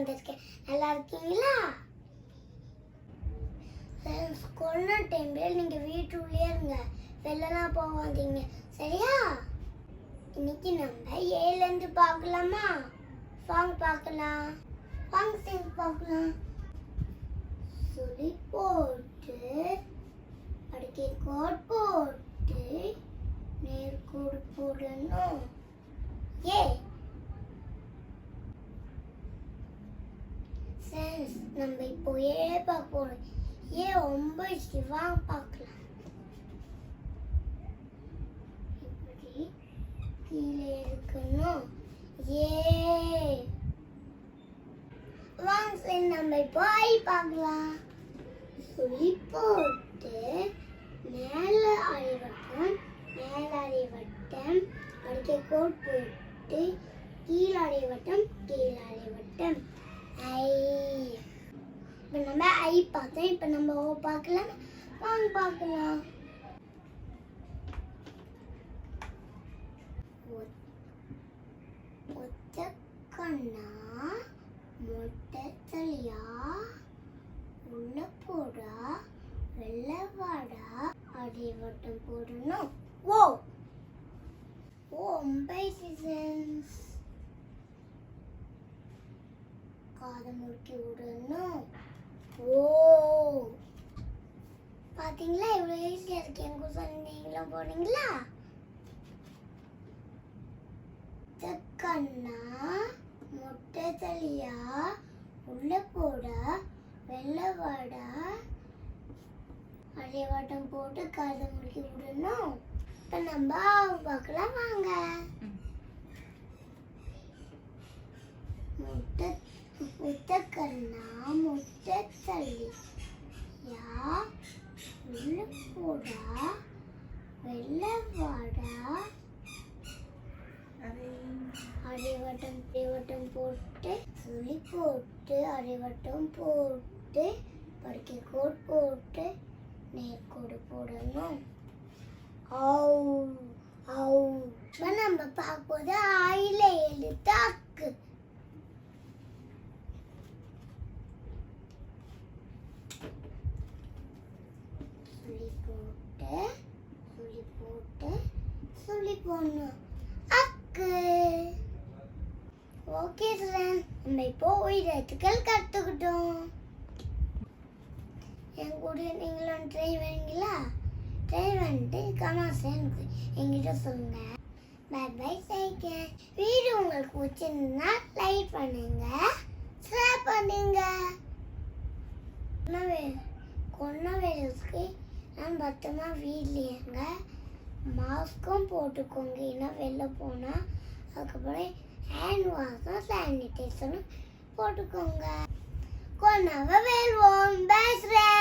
வந்திருக்கேன். நல்லா இருக்கீங்களா? கொரோனா டைம்ல நீங்க வீட்டுள்ளே இருங்க. வெளிலலாம் போகாதீங்க சரியா? இன்னைக்கு நம்ம ஏல இருந்து பார்க்கலாமா? வாங்க பார்க்கலாம். வாங்க சேர்ந்து பார்க்கலாம். சொல்லி போட்டு அடுக்கி கோட் போட்டு நேர்கோடு போடணும். ஏ சென்ஸ் நம்ம இப்போ ஏ பார்க்க போறோம். ஏ ஒன்பது சிவா பார்க்கலாம்? இப்படி கீழே இருக்கணும். ஏ. வாங்க சரி நம்ம இப்போ ஐ பார்க்கலாம். சொல்லி போட்டு மேல அடிவட்டம் மேல அடிவட்டம் அடுத்த கோட் போட்டு கீழே அடிவட்டம் கீழே அடிவட்டம் ஐ. இப்போ நம்ம ஐ பார்த்தோம் இப்போ நம்ம ஓ பார்க்கலாம்? வாங்க பார்க்கலாம். ஒத்- ஒத்த கண்ணா மொட்டை தலையா உள்ள போடா வெள்ளை வாடா அடிவட்டம் போடணும். ஓ! ஓ ஒம்பை சீசன்ஸ் காதை முறுக்கி விடணும். ஓ. பாத்தீங்களா? இவ்வளோ ஈஸியாக இருக்கு. எங்க சொல்லி நீங்களும் போனீங்களா? கண்ணா முட்டை தலியா உள்ள போடா வெள்ளை வாடா. அதே வட்டம் போட்டு காதை முறுக்கி விடணும். இப்போ நம்ம பார்க்கலாம். வாங்க. முட்டை முட்டை கண்ணா முட்டை தள்ளியா உள்ள போடா வெள்ளை வாடா அரைவட்டம் அரைவட்டம் போட்டு சுழி போட்டு அரைவட்டம் போட்டு படுக்கை கோட் போட்டு நேர்கோடு போடணும். இப்ப நம்ம பார்ப்போது ஆயில எழுத்து அக்கு சுழி சொல்லி சுழி போட்டு சுழி போடணும். அக்கு. ஓகே சார் நம்ம இப்போ உயிரத்துக்கள் கற்றுக்கிட்டோம் என் கூட நீங்களும் ட்ரை வரீங்களா ட்ரை பண்ணிட்டு கமாஸ் எனக்கு எங்கிட்ட சொல்லுங்க. பை பை சைக்கிள் வீடு உங்களுக்கு பிடிச்சிருந்தா லைக் பண்ணுங்க. ஷேர் பண்ணுங்க. கொன்ன வைரஸ்க்கு நான் பத்திரமா வீட்லேயேங்க மாஸ்க்கும் போட்டுக்கோங்க. ஏன்னா வெளில போனால் அதுக்கப்புறம் ஹேண்ட் வாஷும் சானிடைசரும் போட்டுக்கோங்க. கொண்டாவ வேல்வோம். பேசுகிறேன்